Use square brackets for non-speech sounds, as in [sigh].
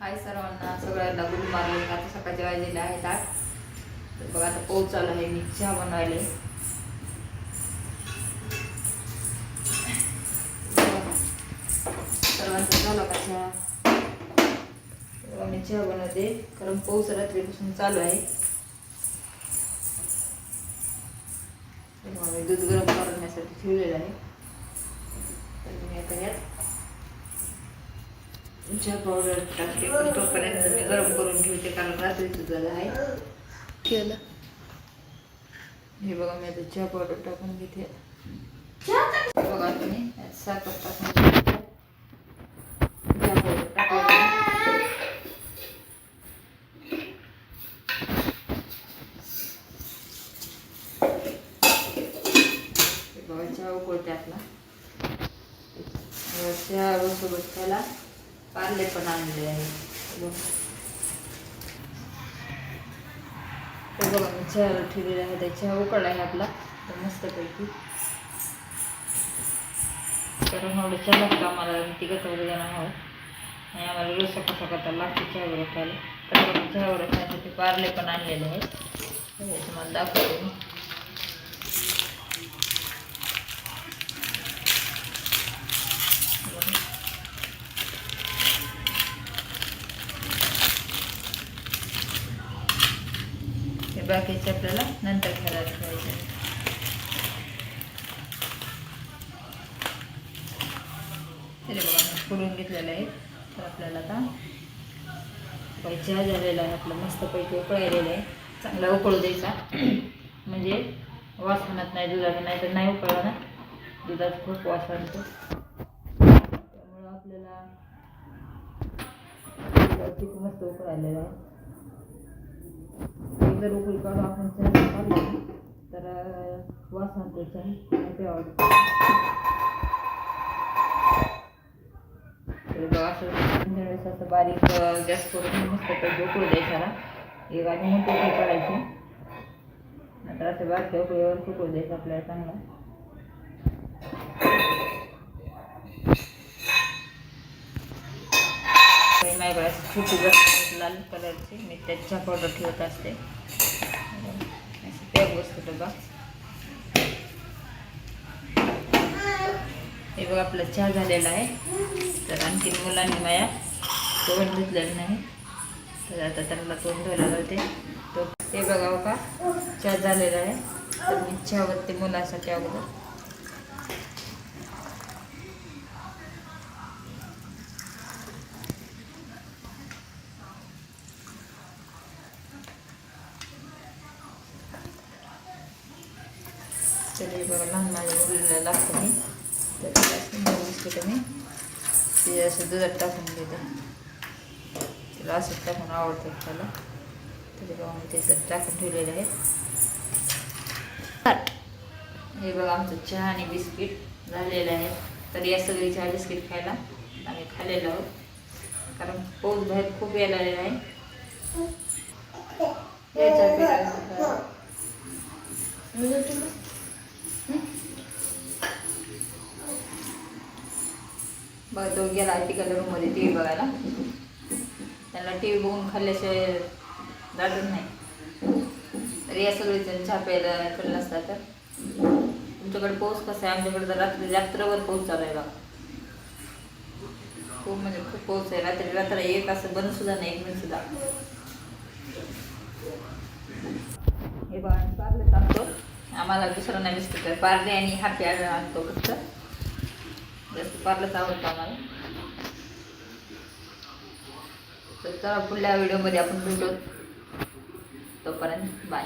हाय सर्वांना सगळ्यांना good morning. आता सकाळचे वाजलेले आहेत आज तर बघा आता पाऊस चालू आहे. मी चहा बनवायले. सर्वांचा झाला का चहा? मी चहा बनवते. कारण पाऊस रात्रीपासून चालू आहे. मी दूध गरम करण्यासाठी ठेवलेलं आहे. तर मी आता यात चहा पावडर टाकते पण तोपर्यंत मी गरम करून ठेवते कारण रात्रीचं झालं आहे. केलं. हे बघा मी आता चहा पावडर टाकून घेते. बघा तुम्ही साखर टाकून. चहा पावडर टाकली. हे बघा चहा उकळते आपला चहा सोबत त्याला पार्ले पण आणले आहे बघा. बघा मी चहा ठेवलेला आहे त्या चहा उकळला आहे आपला. तर मस्तपैकी. कारण एवढं चहा लागतं आम्हाला तिघं चौघ जण आहोत. आणि आम्हाला रोज सकाळ सकाळ तर लागते चहावर खायला तर बघा चहावर खायसाठी पार्ले पण आणलेले आहेत. हो, तुम्हाला दाखवते बाकीचे आपल्याला नंतर घरात ठेवायचे तरी बघा मी घेतलेलं आहे. तर आपल्याला आता चहा झालेला आहे आपलं मस्तपैकी उकळायलेलं आहे. चांगला उकळू द्यायचा. [clears throat] म्हणजे वास म्हणत नाही दुधाचा नाही तर नाही उकळला ना. दुधात खूप वास आणतो. त्यामुळं आपल्याला खूप मस्त उकळायलेलं आहे. जर उकळी काढून आपण चहा काढला तर अं, वास आणतो चहा आणि ते आवडतं असं वेळेस असं बारीक गॅस करून मस्त पैकी उकळू द्यायचा एक आणि मोठी करायची. नंतर असं बारक्या उकळीवर उकळू द्यायचं आपल्याला चांगला. नाही माझ्याकडे छोटी बस लाल कलरची. मी त्याच्या चहा पावडर ठेवत असते. अशी पॅक बसतो डबा हे बघा आपला चहा झालेला आहे. तर आणखीन मुलांनी माझ्या तोंड धुतलेलं नाही. तर आता त्यांना तोंड धुवायला लावते. तो हे बघा का चहा झालेला आहे. तर मी चहावरती मुलासाठी अगोदर तरी बघा लहान माझ्या मुलीला लागतं मी. तर त्याला असं मी. ते असं दुधात टाकून देते तिला असंच टाकून आवडतं त्याला तरी बघा मी त्याच्यात टाकून ठेवलेले आहेत. हे बघा आमचं चहा आणि बिस्किट झालेलं आहे तर या सगळी चहा बिस्किट खायला आम्ही खाल्लेलो आहोत. कारण पाऊस बाहेर खूप यायला आलेला आहे गेला तिकडल्या रूममध्ये टी व्ही बघायला. त्याला टी व्ही बघून खाल्ल्याशिवाय जातच नाही. तर या सगळे जण चहा प्यायला कडे असता तर. तुमच्याकडे पाऊस कसा आहे? आमच्याकडे तर रात्री रात्रभर पाऊस चालू आहे बघा. खूप म्हणजे खूप पाऊस आहे. रात्री रात्र एक असं बंद सुद्धा नाही एक मिनिट सुद्धा. हे बघा आम्ही पार्ले आणतो. आम्हाला दुसरं नाही बिस्किट पार्ले आणि हॅपी आणतो फक्त. जास्त पार्लच आवडतं आम्हाला. तर चला पुढल्या व्हिडिओमध्ये आपण भेटू. तोपर्यंत बाय.